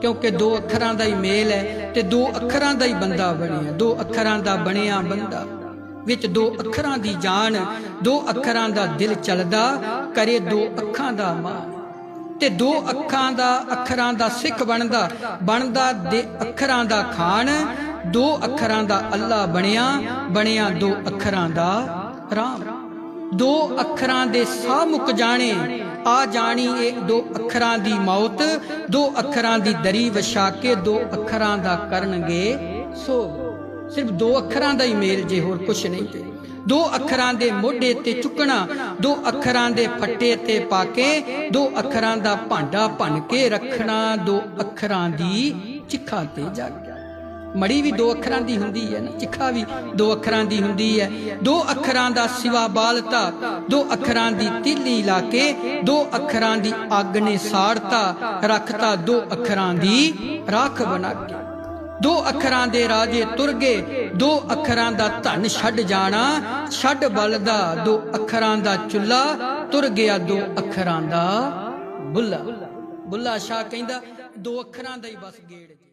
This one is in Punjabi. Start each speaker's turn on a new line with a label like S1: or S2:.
S1: ਕਿਉਂਕਿ ਦੋ ਅੱਖਰਾਂ ਦਾ ਹੀ ਮੇਲ ਹੈ ਤੇ ਦੋ ਅੱਖਰਾਂ ਦਾ ਹੀ ਬੰਦਾ ਬਣਿਆ। ਦੋ ਅੱਖਰਾਂ ਦਾ ਬਣਿਆ ਬੰਦਾ। ਵਿੱਚ ਦੋ ਅੱਖਰਾਂ ਦੀ ਜਾਨ, ਦੋ ਅੱਖਰਾਂ ਦਾ ਦਿਲ ਚੱਲਦਾ, ਕਰੇ ਦੋ ਅੱਖਾਂ ਦਾ ਮਾਨ ਤੇ ਦੋ ਅੱਖਾਂ ਦਾ, ਅੱਖਰਾਂ ਦਾ ਸਿੱਖ ਬਣਦਾ ਬਣਦਾ ਦੇ ਅੱਖਰਾਂ ਦਾ ਖਾਨ। ਦੋ ਅੱਖਰਾਂ ਦਾ ਅੱਲਾ ਬਣਿਆ ਬਣਿਆ ਦੋ ਅੱਖਰਾਂ ਦਾ ਰਾਮ। ਦੋ ਅੱਖਰਾਂ ਦੇ ਸਾਹ ਮੁੱਕ ਜਾਣੇ ਆ ਜਾਣੀ ਇਹ ਦੋ ਅੱਖਰਾਂ ਦੀ ਮੌਤ, ਦੋ ਅੱਖਰਾਂ ਦੀ ਦਰੀ ਵਿਛਾ ਕੇ ਦੋ ਅੱਖਰਾਂ ਦਾ ਕਰਨਗੇ ਸੋ ਸਿਰਫ ਦੋ ਅੱਖਰਾਂ ਦਾ ਹੀ ਮੇਲ ਜੇ ਹੋਰ ਕੁਛ ਨਹੀਂ ਤੇ। ਦੋ ਅੱਖਰਾਂ ਦੇ ਮੋਢੇ ਤੇ ਚੁੱਕਣਾ, ਦੋ ਅੱਖਰਾਂ ਦੇ ਫੱਟੇ ਤੇ ਪਾ ਕੇ ਦੋ ਅੱਖਰਾਂ ਦਾ ਭਾਂਡਾ ਭੰਨ ਕੇ ਰੱਖਣਾ, ਦੋ ਅੱਖਰਾਂ ਦੀ ਚਿੱਖਾ ਤੇ ਜਾ ਕੇ। ਮੜੀ ਵੀ ਦੋ ਅੱਖਰਾਂ ਦੀ ਹੁੰਦੀ ਹੈ ਨਾ ਚਿੱਖਾ ਵੀ ਦੋ ਅੱਖਰਾਂ ਦੀ ਹੁੰਦੀ ਹੈ ਦੋ ਅੱਖਰਾਂ ਦਾ ਸਿਵਾ ਬਾਲਤਾ ਦੋ ਅੱਖਰਾਂ ਦੀ ਤੀਲੀ ਲਾ ਕੇ ਦੋ ਅੱਖਰਾਂ ਦੀ ਅੱਗ ਨੇ ਸਾੜਤਾ ਰੱਖਤਾ ਦੋ ਅੱਖਰਾਂ ਦੀ ਰਾਖ ਬਣਾ ਕੇ ਦੋ ਅੱਖਰਾਂ ਦੇ ਰਾਜੇ ਤੁਰ ਗਏ ਦੋ ਅੱਖਰਾਂ ਦਾ ਧਨ ਛੱਡ ਜਾਣਾ ਛੱਡ ਬਲਦਾ ਦੋ ਅੱਖਰਾਂ ਦਾ ਚੁੱਲਾ ਤੁਰ ਗਿਆ ਦੋ ਅੱਖਰਾਂ ਦਾ ਬੁੱਲਾ ਬੁੱਲਾ ਸ਼ਾਹ ਕਹਿੰਦਾ ਦੋ ਅੱਖਰਾਂ ਦਾ ਹੀ ਬਸ ਗੇੜ